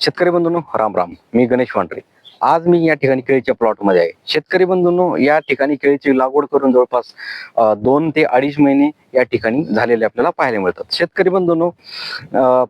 शेतकरी बंधूंनो राम राम. मी गणेश वांड्रे आज मी या ठिकाणी केळीच्या प्लॉटमध्ये आहे. शेतकरी बंधूंनो या ठिकाणी केळीची लागवड करून जवळपास दोन ते अडीच महिने या ठिकाणी झालेले आपल्याला पाहायला मिळतात. शेतकरी बंधूंनो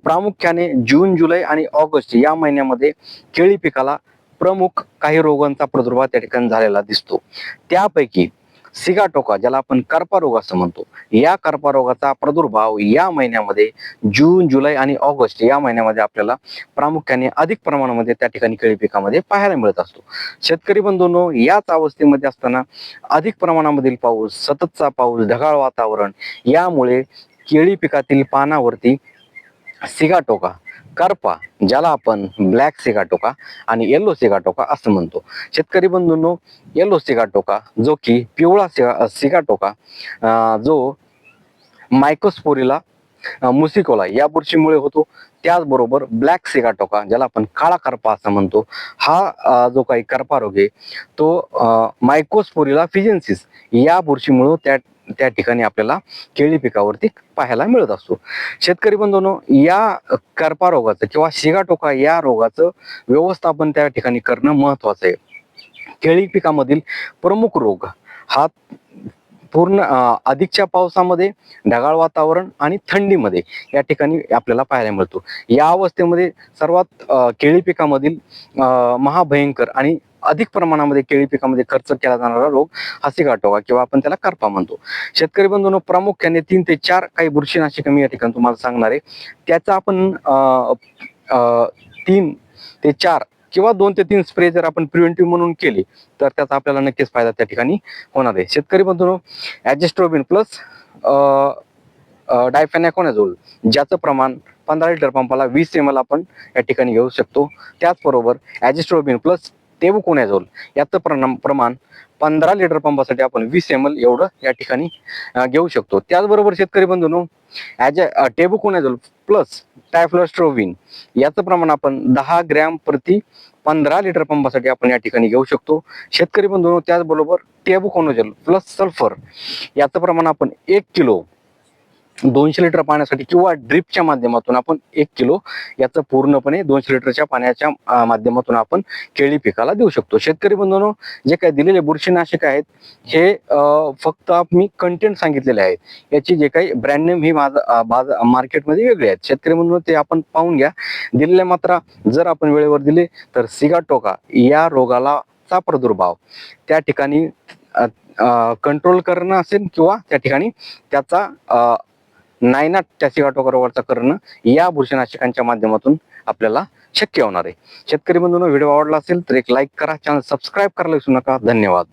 प्रामुख्याने जून जुलै आणि ऑगस्ट या महिन्यामध्ये केळी पिकाला प्रमुख काही रोगांचा प्रादुर्भाव त्या ठिकाणी झालेला दिसतो. त्यापैकी सिगाटोका ज्याला आपण करपारोग असं म्हणतो. या करपारोगाचा प्रादुर्भाव या महिन्यामध्ये जून जुलै आणि ऑगस्ट या महिन्यामध्ये आपल्याला प्रामुख्याने अधिक प्रमाणामध्ये त्या ठिकाणी केळी पिकामध्ये पाहायला मिळत असतो. शेतकरी बंधूंनो याच अवस्थेमध्ये असताना अधिक प्रमाणामधील पाऊस सततचा पाऊस ढगाळ वातावरण यामुळे केळी पिकातील पानावरती सिगाटोका करपा ज्याला आपण ब्लॅक सिगाटोका आणि येल्लो सिगाटोका असं म्हणतो. शेतकरी बंधूंनो येल्लो सिगाटोका जो की पिवळा सिगा सिगाटोका जो मायकोस्पोरीला मुसिकोला या बुरशीमुळे होतो. त्याचबरोबर ब्लॅक सिगाटोका ज्याला आपण काळा करपा असं म्हणतो हा जो काही करपा रोग आहे तो मायकोस्पोरिला फिजेन्सिस या बुरशीमुळे त्या त्या ठिकाणी आपल्याला केळी पिकावरती पाहायला मिळत असतो. शेतकरी बंधूंनो या करपा रोगाचं किंवा शिगाटोका या रोगाचं व्यवस्थापन त्या ठिकाणी करणं महत्वाचं आहे. केळी पिकामधील प्रमुख रोग हा पूर्ण अधिकच्या पावसामध्ये ढगाळ वातावरण आणि थंडीमध्ये या ठिकाणी आपल्याला पाहायला मिळतो. या अवस्थेमध्ये सर्वात केळी पिकामधील महाभयंकर आणि अधिक प्रमाणामध्ये केळी पिकामध्ये खर्च केला जाणारा रोग हसी सिगाटोका किंवा आपण त्याला करपा म्हणतो. शेतकरी बंधूंनो प्रामुख्याने तीन ते चार काही बुरशीनाशिक मी या ठिकाणी तुम्हाला सांगणार आहे. त्याचा आपण तीन ते चार किंवा दोन ते तीन स्प्रे जर आपण प्रिव्हेंटिव्ह म्हणून केले तर त्याचा आपल्याला नक्कीच फायदा त्या ठिकाणी होणार आहे. शेतकरी बंधूंनो ॲजेस्ट्रोबिन प्लस डायफॅनॅकोनॅझोल ज्याचं प्रमाण पंधरा लिटर पंपाला वीस एम एल आपण या ठिकाणी घेऊ शकतो. त्याचबरोबर ॲजेस्ट्रोबिन प्लस टेबुकोनॅझोल याचं प्रमाण प्रमाण पंधरा लिटर पंपासाठी आपण वीस एम एल एवढं या ठिकाणी घेऊ शकतो. त्याचबरोबर शेतकरी बंधूनो ॲज अ टेबुकोनॅझोल प्लस टायफ्लोस्ट्रोविन याचं प्रमाण आपण दहा ग्रॅम प्रति पंधरा लिटर पंपासाठी आपण या ठिकाणी घेऊ शकतो. शेतकरी बंधूनो त्याचबरोबर टेबुकोनोजल प्लस सल्फर याचं प्रमाण आपण एक किलो दोनशे लिटर पाण्यासाठी किंवा ड्रिपच्या माध्यमातून आपण एक किलो याचं पूर्णपणे दोनशे लिटरच्या पाण्याच्या माध्यमातून आपण केळी पिकाला देऊ शकतो. शेतकरी बंधूंनो जे काही दिलेले बुरशीनाशक आहेत हे फक्त मी कंटेंट सांगितलेले आहेत. याची जे काही ब्रँड नेम ही माझा मार्केटमध्ये वेगळे आहेत. शेतकरी बंधूंनो ते आपण पाहून घ्या. दिलेल्या मात्रा जर आपण वेळेवर दिले तर सिगाटोका या रोगाला चा प्रादुर्भाव. त्या ठिकाणी कंट्रोल करणं असेल किंवा त्या ठिकाणी त्याचा नायनाट त्या सिगाटोका करणं या बुरशीनाशकांच्या माध्यमातून आपल्याला शक्य होणार आहे. शेतकरी बंधूंनो व्हिडिओ आवडला असेल तर एक लाईक करा चॅनल सबस्क्राईब करायला विसरू नका. धन्यवाद.